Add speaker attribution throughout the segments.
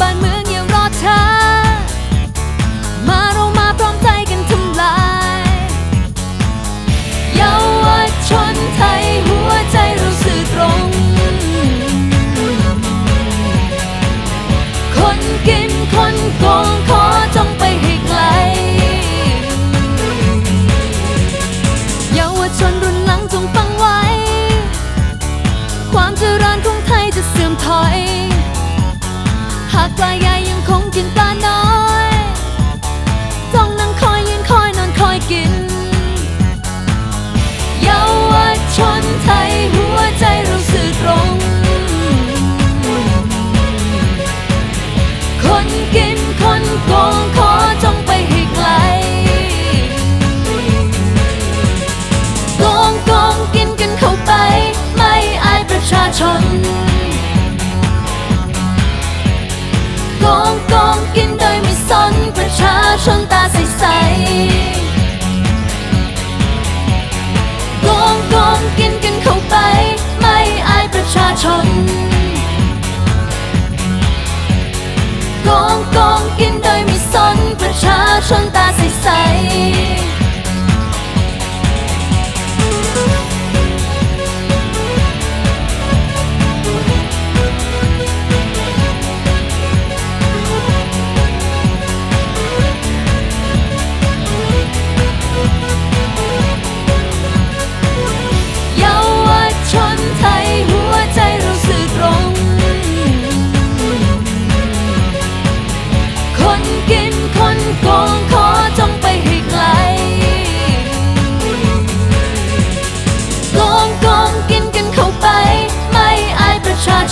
Speaker 1: บ้านเมืองยังรอเธอมาเรามาพร้อมใจกันทำลายเยาวชนไทยหัวใจเราสื่อตรง คนกินคนโกงขอจงไปให้ไกลเยาวชนรุ่นหลังจงฟังไว้ ความเจริญของไทยจะเสื่อมถอยากปลาใายยังคงกินปลาน้อยต้องนั่งคอยยืนคอยนอนคอยกิน เยาวชนไทยหัวใจเราสื่อตรง คนกินคนโกงขอจงไปให้ไกลโกงโกงกินกันเข้าไป ไม่อายประชาชน กงโกงกินโดยไม่สนประชาชนตาใสใสกองโกงกินกันเข้าไป ไม่อายประชาชนกองโกงกิน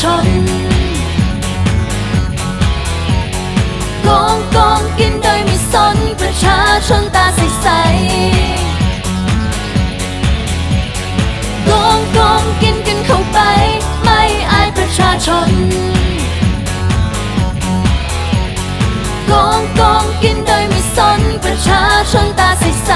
Speaker 1: ฉันกองกองกินโดยไม่สนประชาชนตาใสใสกองกองกินกันเข้าไป ไม่อายประชาชนกองกองกินโดยไม่สนประชาชนตาใสใส